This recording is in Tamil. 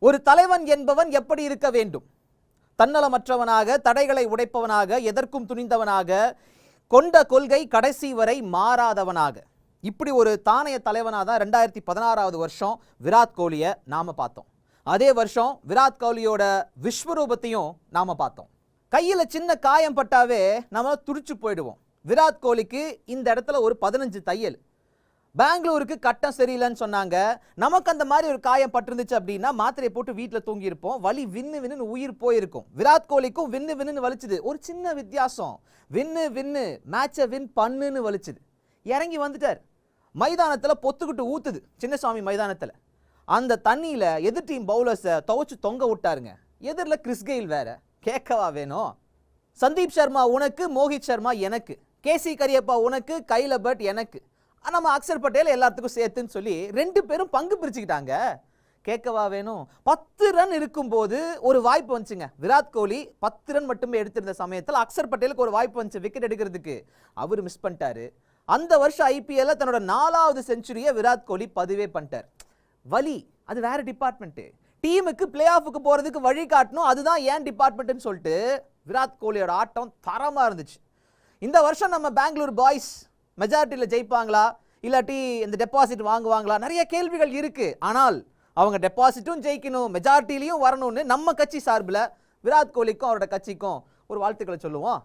ஒரு தலைவன் என்பவன் எப்படி இருக்க வேண்டும்? தன்னலமற்றவனாக தடைகளை உடைப்பவனாக எதற்கும் துணிந்தவனாக கொண்ட கொள்கை கடைசி வரை மாறாதவனாக. இப்படி ஒரு தானைய தலைவனாக தான் ரெண்டாயிரத்தி பதினாறாவது வருஷம் விராட் கோலியை நாம் பார்த்தோம். அதே வருஷம் விராட் கோலியோட விஸ்வரூபத்தையும் நாம் பார்த்தோம். கையில் சின்ன காயம் பட்டாவே நம்ம துடிச்சு போயிடுவோம். விராட் கோலிக்கு இந்த இடத்துல ஒரு பதினஞ்சு தையல். பெங்களூருக்கு கட்டம் சரியில்லைன்னு சொன்னாங்க. நமக்கு அந்த மாதிரி ஒரு காயம் பட்டிருந்துச்சு அப்படின்னா மாத்திரையை போட்டு வீட்டில் தூங்கியிருப்போம். வலி வின்னு வின்னு உயிர் போயிருக்கும். விராட் கோலிக்கும் வின்னு வின்னு வலிச்சுது. ஒரு சின்ன வித்தியாசம். வின்னு வின்னு மேட்சை வின் பண்ணுன்னு வலிச்சுது. இறங்கி வந்துட்டார். மைதானத்தில் பொத்துக்கிட்டு ஊத்துது. சின்னசாமி மைதானத்தில். அந்த தண்ணியில எதிர் டீம் பவுலர்ஸை துவைச்சு தொங்க விட்டாருங்க. எதிரில் கிறிஸ் கெயில் வேற. கேட்கவா வேணும்? சந்தீப் சர்மா உனக்கு மோஹித் சர்மா எனக்கு. கேசி கரியப்பா உனக்கு கைல பட் எனக்கு. நம்ம அக்ஷர் பட்டேல் எல்லாத்துக்கும் சேர்த்துன்னு சொல்லி ரெண்டு பேரும் பங்கு பிரிச்சுக்கிட்டாங்க. கேட்கவா வேணும். பத்து ரன் இருக்கும்போது ஒரு வாய்ப்பு வந்துச்சுங்க. விராட் கோலி பத்து ரன் மட்டுமே எடுத்திருந்த சமயத்தில் அக்ஷர் பட்டேலுக்கு ஒரு வாய்ப்பு வந்துச்சு விக்கெட் எடுக்கிறதுக்கு. அவர் மிஸ் பண்ணிட்டாரு. அந்த வருஷம் ஐபிஎல்ல தன்னோட நாலாவது செஞ்சுரியை விராட் கோலி பதிவே பண்ணிட்டார். வலி அது வேற டிபார்ட்மெண்ட்டு டீமுக்கு பிளே ஆஃபுக்கு போகிறதுக்கு வழி காட்டணும். அதுதான் ஏன் டிபார்ட்மெண்ட்னு சொல்லிட்டு விராட் கோலியோட ஆட்டம் தரமாக இருந்துச்சு. இந்த வருஷம் நம்ம பெங்களூர் பாய்ஸ் மெஜாரிட்டியில் ஜெயிப்பாங்களா? இல்லாட்டி இந்த டெபாசிட் வாங்குவாங்களா? நிறைய கேள்விகள் இருக்குது ஆனால் அவங்க டெபாசிட்டும் ஜெயிக்கணும் மெஜாரிட்டிலையும் வரணும்னு நம்ம கட்சி சார்பில் விராட் கோலிக்கும் அவரோட கட்சிக்கும் ஒரு வாழ்த்துக்களை சொல்லுவோம்.